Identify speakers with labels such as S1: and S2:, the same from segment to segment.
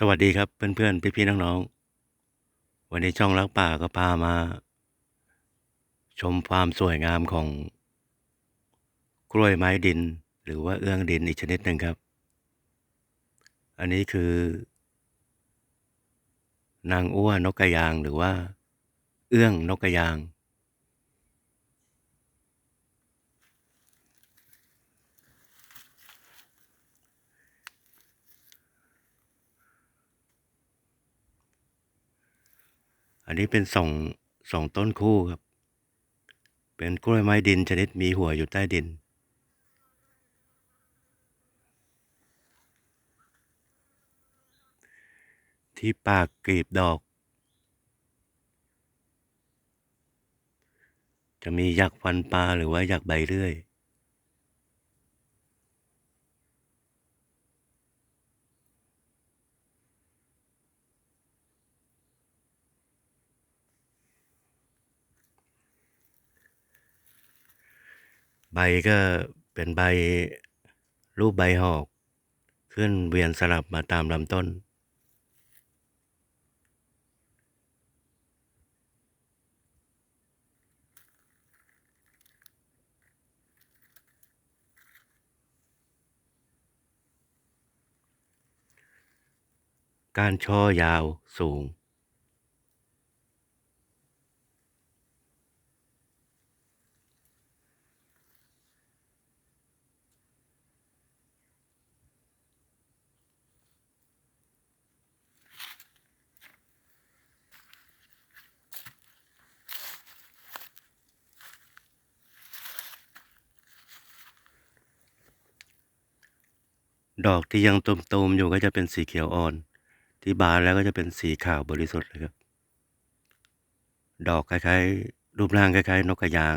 S1: สวัสดีครับเพื่อนๆ พี่ๆน้องๆ วันนี้ช่องรักป่าก็พามา ชมความสวยงามของ กล้วยไม้ดิน หรือว่าเอื้องดินอีกชนิดหนึ่งครับ อันนี้คือ นางอ้วนกกระยางหรือว่า เอื้องนกกระยาง อันนี้เป็นสองสองต้นคู่ครับ เป็นกล้วยไม้ดินชนิดมีหัวอยู่ใต้ดิน ที่ปากกลีบดอก จะมียักษ์ฟันปลาหรือว่ายักษ์ใบเลื่อย ใบก็เป็นใบรูปใบหอก ขึ้นเวียนสลับมาตามลำต้น การช่อยาวสูง ดอกที่ยังตูมๆอยู่ก็จะเป็นสีเขียวอ่อน ที่บานแล้วก็จะเป็นสีขาวบริสุทธิ์เลยครับ ดอกคล้ายๆรูปร่างคล้ายๆ นกกระยาง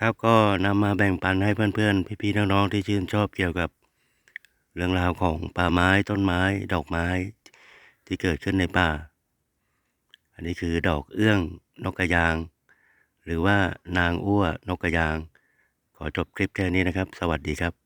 S1: ครับก็นำมาแบ่งปันให้เพื่อนๆ พี่ๆ น้องๆ ที่ชื่นชอบเกี่ยวกับ เรื่องราวของป่าไม้ต้นไม้ ดอกไม้ที่เกิดขึ้นในป่า อันนี้คือดอกเอื้องนกกระยาง หรือว่านางอ้วนกกระยาง ขอจบคลิปแค่นี้นะครับ สวัสดีครับ